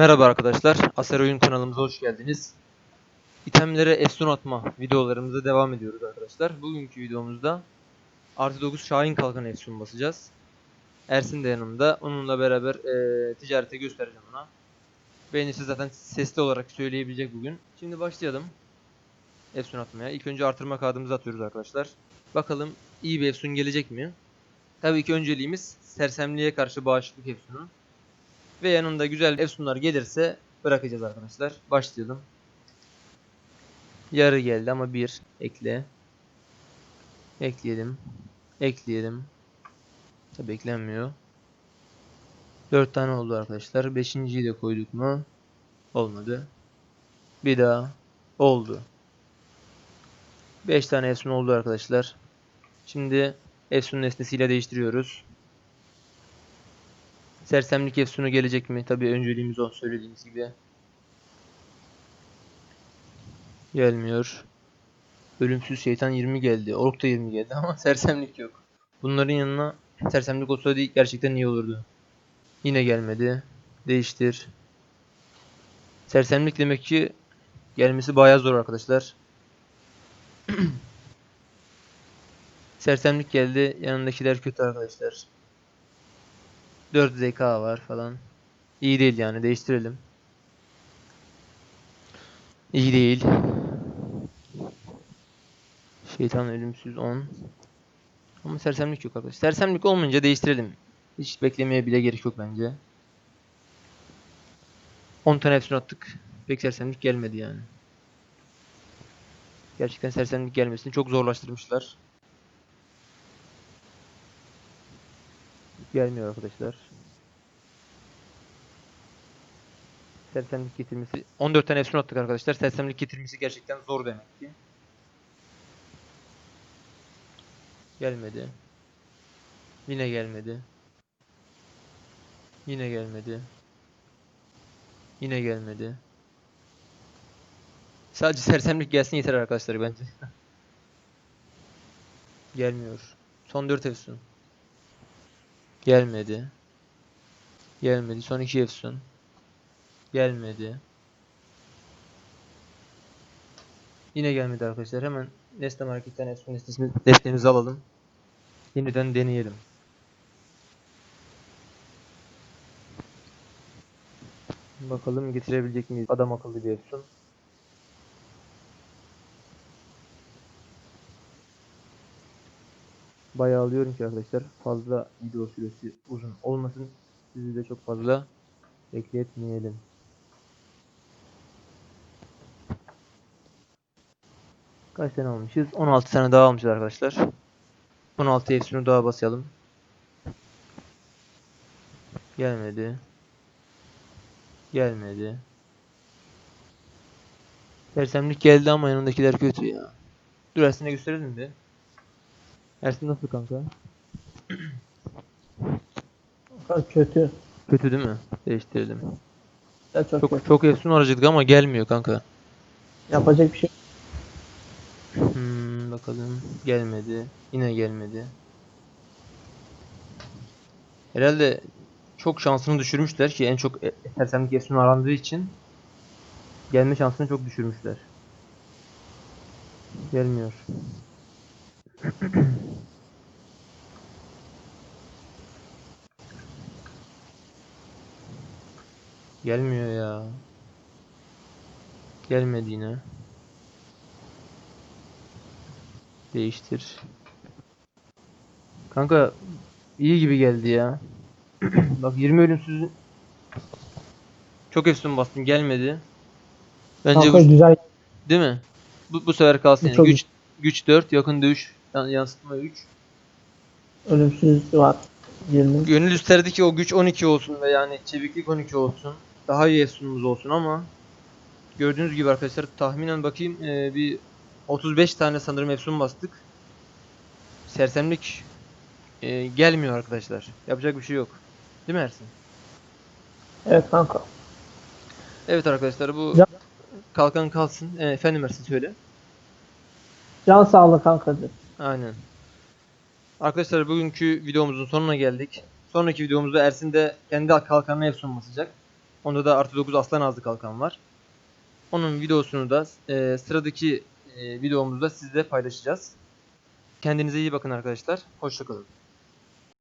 Merhaba arkadaşlar, Aser Oyun kanalımıza hoş geldiniz. İtemlere efsun atma videolarımıza devam ediyoruz arkadaşlar. Bugünkü videomuzda artı 9 Şahin Kalkan efsun basacağız. Ersin de yanımda. Onunla beraber eee, ticarete göstereceğim ona. Beğenirse zaten sesli olarak söyleyebilecek bugün. Şimdi başlayalım. Efsun atmaya. İlk önce artırma kağıdımızı atıyoruz arkadaşlar. Bakalım iyi bir efsun gelecek mi? Tabii ki önceliğimiz sersemliğe karşı bağışıklık efsunu. Ve yanında güzel efsunlar gelirse bırakacağız arkadaşlar. Başlayalım. Yarı geldi ama bir ekle. Ekleyelim. Ekleyelim. Tabi eklenmiyor. 4 tane oldu arkadaşlar. Beşinciyi de koyduk mu? Olmadı. Bir daha. Oldu. 5 tane efsun oldu arkadaşlar. Şimdi efsun nesnesiyle değiştiriyoruz. Sersemlik efsunu gelecek mi? Tabii önceliğimiz o söylediğimiz gibi. Gelmiyor. Ölümsüz şeytan 20 geldi. Ork da 20 geldi ama sersemlik yok. Bunların yanına sersemlik olsa değil gerçekten iyi olurdu. Yine gelmedi. Değiştir. Sersemlik demek ki gelmesi bayağı zor arkadaşlar. Sersemlik geldi. Yanındakiler kötü arkadaşlar. 4 ZK var falan. İyi değil yani değiştirelim. İyi değil. Şeytan ölümsüz 10. Ama sersemlik yok arkadaşlar. Sersemlik olmayınca değiştirelim. Hiç beklemeye bile gerek yok bence. 10 tane hepsini attık. Pek sersemlik gelmedi yani. Gerçekten sersemlik gelmesini çok zorlaştırmışlar. Gelmiyor arkadaşlar. Sersemlik getirmesi 14 tane efsun attık arkadaşlar. Sersemlik getirmesi gerçekten zor demek ki. Gelmedi. Yine gelmedi. Yine gelmedi. Yine gelmedi. Sadece sersemlik gelsin yeter arkadaşlar bence. Gelmiyor. Son 4 efsun. Gelmedi. Gelmedi. Son iki efsun. Gelmedi. Yine gelmedi arkadaşlar. Hemen nesne marketten efsun nesnesini, nesnemizi alalım. Yeniden deneyelim. Bakalım getirebilecek miyiz? Adam akıllı bir efsun. Bayağı alıyorum ki arkadaşlar. Fazla video süresi uzun olmasın. Sizi de çok fazla bekletmeyelim. Kaç tane almışız? 16 tane daha almışız arkadaşlar. 16 hepsini daha basalım. Gelmedi. Gelmedi. Sersemlik geldi ama yanındakiler kötü ya. Dur Ersin'e gösterelim bir. Ersin nasıl kanka? Kanka kötü. Kötü değil mi? Değiştirelim. Ya çok, Çok kötü. çok efsun harcadık ama gelmiyor kanka. Yapacak bir şey. Hmm, bakalım. Gelmedi. Yine gelmedi. Herhalde çok şansını düşürmüşler ki en çok e- sersemlik efsun arandığı için gelme şansını çok düşürmüşler. Gelmiyor. Gelmiyor ya. Gelmedi yine. Değiştir. Kanka iyi gibi geldi ya. Bak 20 ölümsüz çok efsun bastım gelmedi. Bence Kanka bu güzel. değil mi? Bu, bu sefer kalsın. yani. Güç güç 4, yakın dövüş, yan- yansıtma 3. Ölümsüz var. 20. Gönül isterdi ki o güç 12 olsun ve yani çeviklik 12 olsun. Daha iyi efsunumuz olsun ama gördüğünüz gibi arkadaşlar tahminen bakayım eee, bir 35 tane sanırım efsun bastık. Sersemlik eee, gelmiyor arkadaşlar. Yapacak bir şey yok. Değil mi Ersin? Evet kanka. Evet arkadaşlar bu Ya- kalkan kalsın. E, efendim Ersin söyle. Can sağlığı kanka. Aynen. Arkadaşlar bugünkü videomuzun sonuna geldik. Sonraki videomuzda Ersin de kendi kalkanına efsun basacak. Onda da artı 9 aslan ağzı kalkan var. Onun videosunu da e, sıradaki e, videomuzda sizle paylaşacağız. Kendinize iyi bakın arkadaşlar. Hoşçakalın.